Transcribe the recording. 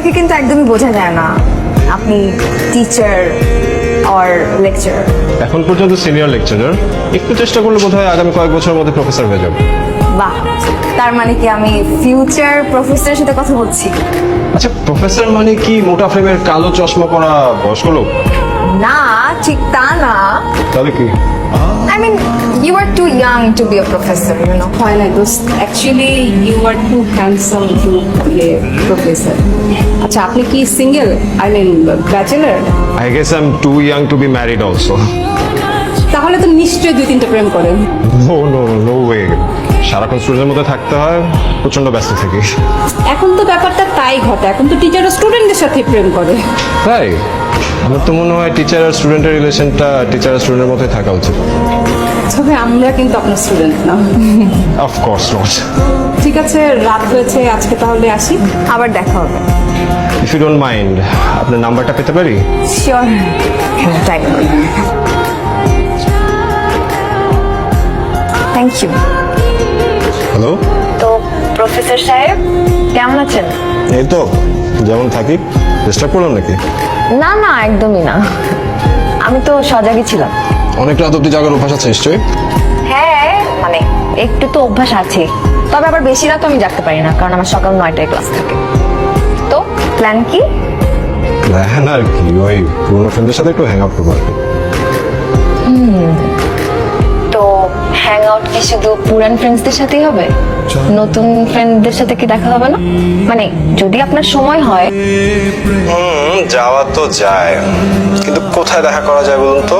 দেখে কিন্তু একদমই বোঝা যায় না আপনি টিচার অর লেকচার এখন পর্যন্ত সিনিয়র লেকচারার একটু চেষ্টা করলে বোধহয় আগামী কয়েক বছরের মধ্যে প্রফেসর হয়ে যাব। বাহ তার মানে কি আমি ফিউচার প্রফেসরের সাথে কথা বলছি? আচ্ছা প্রফেসর মানে কি মোটা ফ্রেমের কালো চশমা পরা বয়স্ক লোক? না ঠিক তা না তাহলে কি? I mean, you are too young to be a professor, you know. হয় না দোস্ত actually you are too handsome to play professor আচ্ছা আপনি কি single I mean bachelor I guess I am too young to be married also তাহলে তো নিশ্চয়ই দুই তিনটা প্রেম করেন। নো নো নো ওয়ে সারাক্ষণ স্টুডেন্টের মধ্যে থাকতে হয় প্রচণ্ড ব্যস্ত থাকি। এখন তো ব্যাপারটা তাই ঘটে এখন তো টিচার স্টুডেন্টদের সাথে প্রেম করে। তাই? আমার তো মনে হয় টিচার আর স্টুডেন্টের রিলেশনটা টিচার আর স্টুডেন্টের মধ্যে থাকা উচিত। তবে আমরা কিন্তু আপনার স্টুডেন্ট না। অফকোর্স নট ঠিক আছে রাত হয়েছে আজকে তাহলে আসি। আবার দেখা হবে। ইফ ইউ ডোন্ট মাইন্ড আপনার নাম্বারটা পেতে পারি? Sure time thank you hello তো প্রফেসর সাহেব কেমন আছেন? এই তো যেমন থাকি। ডিস্টার্ব করলাম নাকি? না না একদমই না। আমি তো সজাগই ছিলাম। অনেক রাত অব্দি জাগার অভ্যাস আছে নিশ্চয়ই? হ্যাঁ মানে একটু তো অভ্যাস আছে। তবে আবার বেশি রাত আমি জাগতে পারি না কারণ আমার সকাল নয়টায় ক্লাস থাকে। তো প্ল্যান কি? প্ল্যান আর কি ওই পুরোনো ফ্রেন্ডের সাথে একটু হ্যাং আপ করব আর কি। তো হ্যাং আউট কি শুধু পুরান ফ্রেন্ডসদের সাথেই হবে? নতুন ফ্রেন্ডদের সাথে কি দেখা হবে না? মানে যদি আপনার সময় হয়। হুম যাওয়া তো যায়। কিন্তু কোথায় দেখা করা যায় বলুন তো?